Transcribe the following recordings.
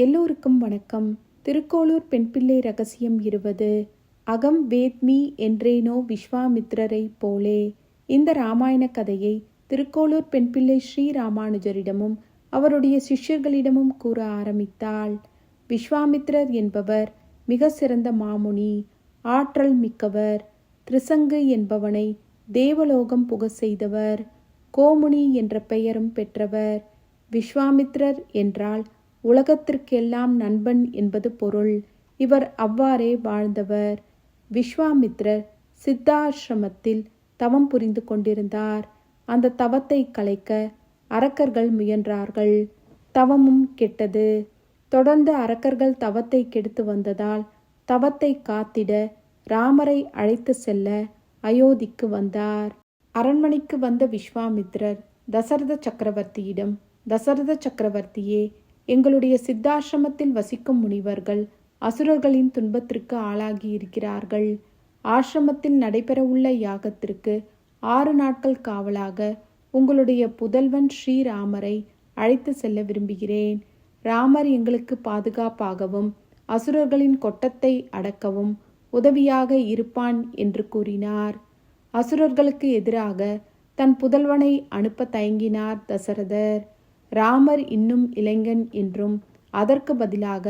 எல்லோருக்கும் வணக்கம். திருக்கோளூர் பெண்பிள்ளை ரகசியம் இருபது. அகம் வேத்மி என்றேனோ விஸ்வாமித்ரரை போலே. இந்த ராமாயண கதையை திருக்கோளூர் பெண்பிள்ளை ஸ்ரீராமானுஜரிடமும் அவருடைய சிஷ்யர்களிடமும் கூற ஆரம்பித்தாள். விஸ்வாமித்திரர் என்பவர் மிக சிறந்த மாமுனி ஆற்றல் மிக்கவர் திரிசங்கு என்பவனை தேவலோகம் புக செய்தவர் கோமுனி என்ற பெயரும் பெற்றவர். விஸ்வாமித்ரர் என்றால் உலகத்திற்கெல்லாம் நண்பன் என்பது பொருள். இவர் அவ்வாறே வாழ்ந்தவர். விஸ்வாமித்ரர் சித்தாசிரமத்தில் தவம் புரிந்து கொண்டிருந்தார். அந்த தவத்தை கலைக்க அரக்கர்கள் முயன்றார்கள். தவமும் கெட்டது. தொடர்ந்து அரக்கர்கள் தவத்தை கெடுத்து வந்ததால் தவத்தை காத்திட ராமரை அழைத்து செல்ல அயோத்திக்கு வந்தார். அரண்மனைக்கு வந்த விஸ்வாமித்ரர் தசரத சக்கரவர்த்தியிடம் தசரத சக்கரவர்த்தியே எங்களுடைய சித்தாசிரமத்தில் வசிக்கும் முனிவர்கள் அசுரர்களின் துன்பத்திற்கு ஆளாகி இருக்கிறார்கள். ஆசிரமத்தில் நடைபெறவுள்ள யாகத்திற்கு ஆறு நாட்கள் காவலாக உங்களுடைய புதல்வன் ஸ்ரீராமரை அழைத்து செல்ல விரும்புகிறேன். ராமர் எங்களுக்கு பாதுகாப்பாகவும் அசுரர்களின் கொட்டத்தை அடக்கவும் உதவியாக இருப்பான் என்று கூறினார். அசுரர்களுக்கு எதிராக தன் புதல்வனை அனுப்ப தயங்கினார் தசரதர். ராமர் இன்னும் இளைஞன் என்றும் அதற்கு பதிலாக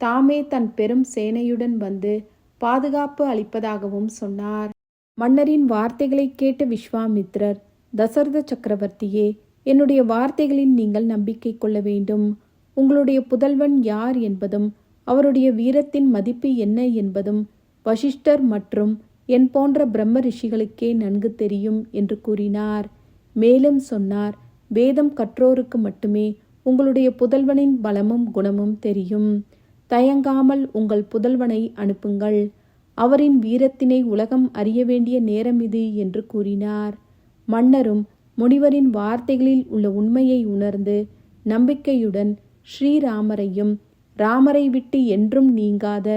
தாமே தன் பெரும் சேனையுடன் வந்து பாதுகாப்பு அளிப்பதாகவும் சொன்னார். மன்னரின் வார்த்தைகளை கேட்ட விஸ்வாமித்ரர் தசரத சக்கரவர்த்தியே என்னுடைய வார்த்தைகளில் நீங்கள் நம்பிக்கை கொள்ள வேண்டும். உங்களுடைய புதல்வன் யார் என்பதும் அவருடைய வீரத்தின் மதிப்பு என்ன என்பதும் வசிஷ்டர் மற்றும் என் போன்ற பிரம்ம ரிஷிகளுக்கே நன்கு தெரியும் என்று கூறினார். மேலும் சொன்னார் வேதம் கற்றோருக்கு மட்டுமே உங்களுடைய புதல்வனின் பலமும் குணமும் தெரியும். தயங்காமல் உங்கள் புதல்வனை அனுப்புங்கள். அவரின் வீரத்தினை உலகம் அறிய வேண்டிய நேரம் இது என்று கூறினார். மன்னரும் முனிவரின் வார்த்தைகளில் உள்ள உண்மையை உணர்ந்து நம்பிக்கையுடன் ஸ்ரீராமரையும் ராமரை விட்டு என்றும் நீங்காத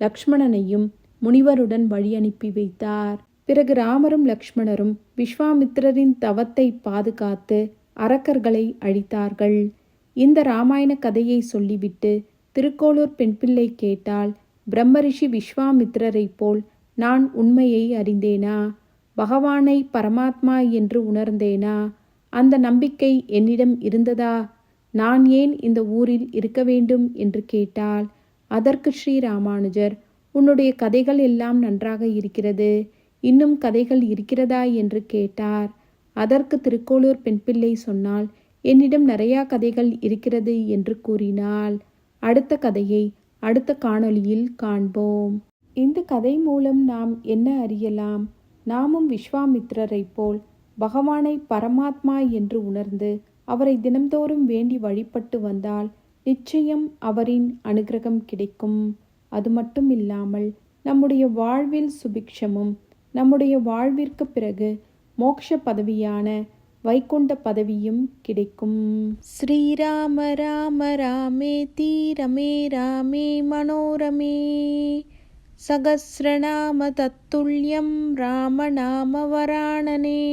லக்ஷ்மணனையும் முனிவருடன் வழி அனுப்பி வைத்தார். பிறகு ராமரும் லக்ஷ்மணரும் விஸ்வாமித்திரரின் தவத்தை பாதுகாத்து அரக்கர்களை அழித்தார்கள். இந்த ராமாயண கதையை சொல்லிவிட்டு திருக்கோளூர் பெண்பிள்ளை கேட்டால் பிரம்மரிஷி விஸ்வாமித்திரரைப் போல் நான் உண்மையை அறிந்தேனா? பகவானை பரமாத்மா என்று உணர்ந்தேனா? அந்த நம்பிக்கை என்னிடம் இருந்ததா? நான் ஏன் இந்த ஊரில் இருக்க வேண்டும்? என்று கேட்டால் அதற்கு ஸ்ரீ ராமானுஜர் உன்னுடைய கதைகள் எல்லாம் நன்றாக இருக்கிறது. இன்னும் கதைகள் இருக்கிறதா? என்று கேட்டார். அதற்கு திருக்கோளூர் பெண்பிள்ளை சொன்னால் என்னிடம் நிறையா கதைகள் இருக்கிறது என்று கூறினாள். அடுத்த கதையை அடுத்த காணொளியில் காண்போம். இந்த கதை மூலம் நாம் என்ன அறியலாம்? நாமும் விஸ்வாமித்திரரைப் போல் பகவானை பரமாத்மா என்று உணர்ந்து அவரை தினம்தோறும் வேண்டி வழிபட்டு வந்தால் நிச்சயம் அவரின் அனுகிரகம் கிடைக்கும். அது மட்டும் இல்லாமல் நம்முடைய வாழ்வில் சுபிக்ஷமும் நம்முடைய வாழ்விற்கு பிறகு மோக்ஷ பதவியான வைகுண்ட பதவியும் கிடைக்கும். ஸ்ரீராம ராம ராமே தீரமே ராமே மனோரமே. சகசிரநாம தத்துல்யம் ராமநாம வராணனே.